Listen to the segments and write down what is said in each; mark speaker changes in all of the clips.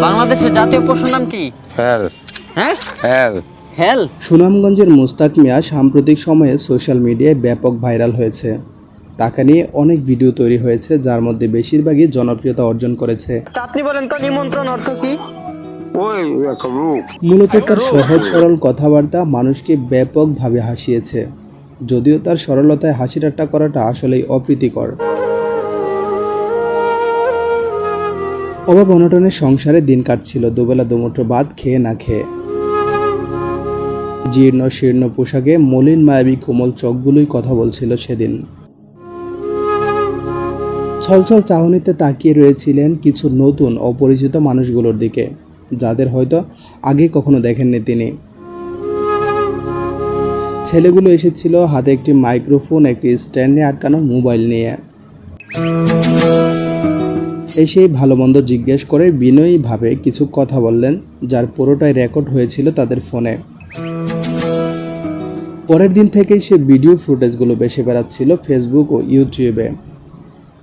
Speaker 1: বাংলাদেশের জাতীয় পশুর নাম কি?
Speaker 2: হ্যাল
Speaker 1: হ্যাঁ?
Speaker 2: হ্যাল
Speaker 1: হেল?
Speaker 3: সুনামগঞ্জের মুস্তাক মিয়া সাম্প্রতিক সময়ে সোশ্যাল মিডিয়ায় ব্যাপক ভাইরাল হয়েছে। তাকে নিয়ে অনেক ভিডিও তৈরি হয়েছে যার মধ্যে বেশিরভাগই জনপ্রিয়তা অর্জন করেছে।
Speaker 1: আপনি বলেন তো নিমন্ত্রণ অর্থ কি?
Speaker 2: ওই একটা রূপ।
Speaker 3: মূলত তার সহজ সরল কথাবার্তা মানুষকে ব্যাপকভাবে হাসিয়েছে। যদিও তার সরলতায় হাসি ঠাট্টা করাটা আসলেই অপ্রীতিকর। অভাব অনটনের সংসারে দিন কাটছিল, দুবেলা দুমুঠো বাদ খেয়ে না খেয়ে। জীর্ণ শীর্ণ পোশাকে মলিন মায়াবী কোমল চোখগুলোই কথা বলছিল সেদিন। ছলছল চাহনিতে তাকিয়ে রয়েছিলেন কিছু নতুন, অপরিচিত মানুষগুলোর দিকে, যাদের হয়তো আগে কখনো দেখেননি তিনি। ছেলেগুলো এসেছিল হাতে একটি মাইক্রোফোন, একটি স্ট্যান্ডে আটকানো মোবাইল নিয়ে। এসেই ভালো মন্দ জিজ্ঞেস করে বিনয়ীভাবে কিছু কথা বললেন, যার পুরোটাই রেকর্ড হয়েছিল তাদের ফোনে। পরের দিন থেকেই সে ভিডিও ফুটেজগুলো বেশি বেড়াচ্ছিল ফেসবুক ও ইউটিউবে।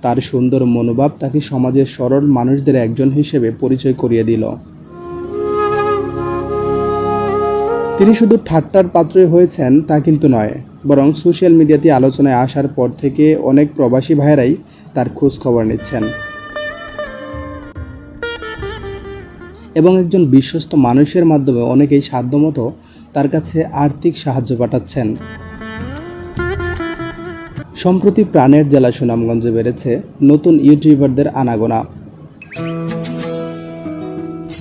Speaker 3: তার সুন্দর মনোভাব তাকে সমাজের সরল মানুষদের একজন হিসেবে পরিচয় করিয়ে দিল। তিনি শুধু ঠাট্টার পাত্রই হয়েছেন তা কিন্তু নয়, বরং সোশ্যাল মিডিয়াতে আলোচনায় আসার পর থেকে অনেক প্রবাসী ভাইয়েরাই তার খোঁজ খবর নিচ্ছেন। এবং একজন বিশ্বস্ত মানুষের মাধ্যমে অনেকেই সাধ্যমতো তার কাছে আর্থিক সাহায্য পাঠাচ্ছেন। সম্প্রতি প্রাণের জেলা সুনামগঞ্জে বেড়েছে নতুন ইউটিউবারদের আনাগোনা।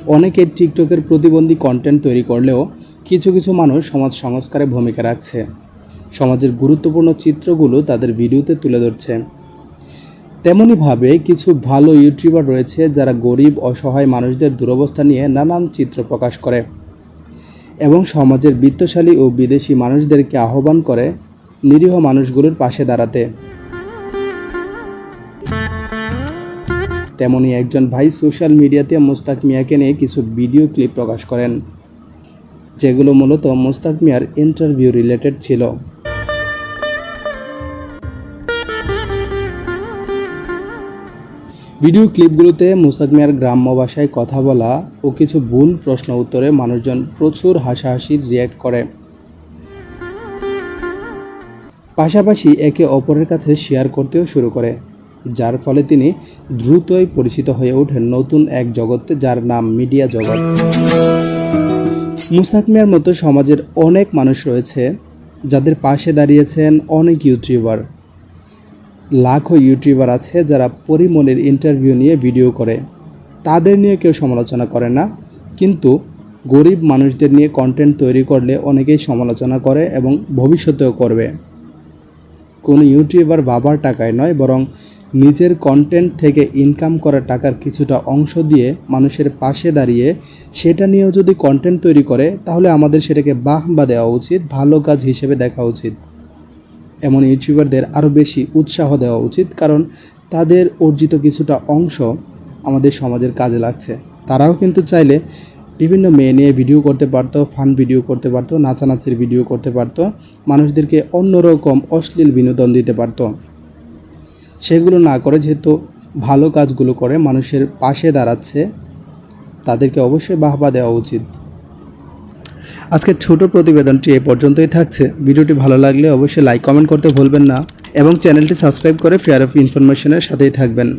Speaker 3: অনেকে টিকটকের প্রতিবন্ধী কন্টেন্ট তৈরি করলেও কিছু কিছু মানুষ সমাজ সংস্কারে ভূমিকা রাখছে। সমাজের গুরুত্বপূর্ণ চিত্রগুলো তাদের ভিডিওতে তুলে ধরছে। তেমনইভাবে কিছু ভালো ইউটিউবার রয়েছে যারা গরিব, অসহায় মানুষদের দুরবস্থা নিয়ে নানান চিত্র প্রকাশ করে এবং সমাজের বিত্তশালী ও বিদেশি মানুষদেরকে আহ্বান করে নিরীহ মানুষগুলোর পাশে দাঁড়াতে। তেমনি একজন ভাই সোশ্যাল মিডিয়াতে মোস্তাক মিয়াকে নিয়ে কিছু ভিডিও ক্লিপ প্রকাশ করেন, যেগুলো মূলত মোস্তাক মিয়ার ইন্টারভিউ রিলেটেড ছিল। ভিডিও ক্লিপগুলোতে মুস্তাক মিয়ার গ্রাম্য ভাষায় কথা বলা ও কিছু ভুল প্রশ্ন উত্তরে মানুষজন প্রচুর হাসাহাসি রিয়্যাক্ট করে। পাশাপাশি একে অপরের কাছে শেয়ার করতেও শুরু করে, যার ফলে তিনি দ্রুতই পরিচিত হয়ে ওঠেন নতুন এক জগতে যার নাম মিডিয়া জগৎ। মুস্তাক মিয়ার মতো সমাজের অনেক মানুষ রয়েছে, যাদের পাশে দাঁড়িয়েছেন অনেক ইউটিউবার লাখো ইউটিউবার আছে যারা পরিমণির ইন্টারভিউ নিয়ে ভিডিও করে। তাদের নিয়ে কেউ সমালোচনা করে না। কিন্তু গরিব মানুষদের নিয়ে কন্টেন্ট তৈরি করলে অনেকেই সমালোচনা করে এবং ভবিষ্যতেও করবে। কোনো ইউটিউবার বাবার টাকায় নয়, বরং নিজের কন্টেন্ট থেকে ইনকাম করা টাকার কিছুটা অংশ দিয়ে মানুষের পাশে দাঁড়িয়ে সেটা নিয়েও যদি কন্টেন্ট তৈরি করে, তাহলে আমাদের সেটাকে বাহ বা দেওয়া উচিত, ভালো কাজ হিসেবে দেখা উচিত। এমন ইউটিউবারদের আরও বেশি উৎসাহ দেওয়া উচিত, কারণ তাদের অর্জিত কিছুটা অংশ আমাদের সমাজের কাজে লাগছে। তারাও কিন্তু চাইলে বিভিন্ন মেয়ে নিয়ে ভিডিও করতে পারতো, ফান ভিডিও করতে পারতো, নাচানাচির ভিডিও করতে পারতো, মানুষদেরকে অন্যরকম অশ্লীল বিনোদন দিতে পারতো। সেগুলো না করে যেহেতু ভালো কাজগুলো করে মানুষের পাশে দাঁড়াচ্ছে, তাদেরকে অবশ্যই বাহবা দেওয়া উচিত। আজকের ছোট প্রতিবেদনটি এ পর্যন্তই থাকছে। ভিডিওটি ভালো লাগলে অবশ্যই লাইক কমেন্ট করতে ভুলবেন না এবং চ্যানেলটি সাবস্ক্রাইব করে ফেয়ার অফ ইনফরমেশনের সাথেই থাকবেন।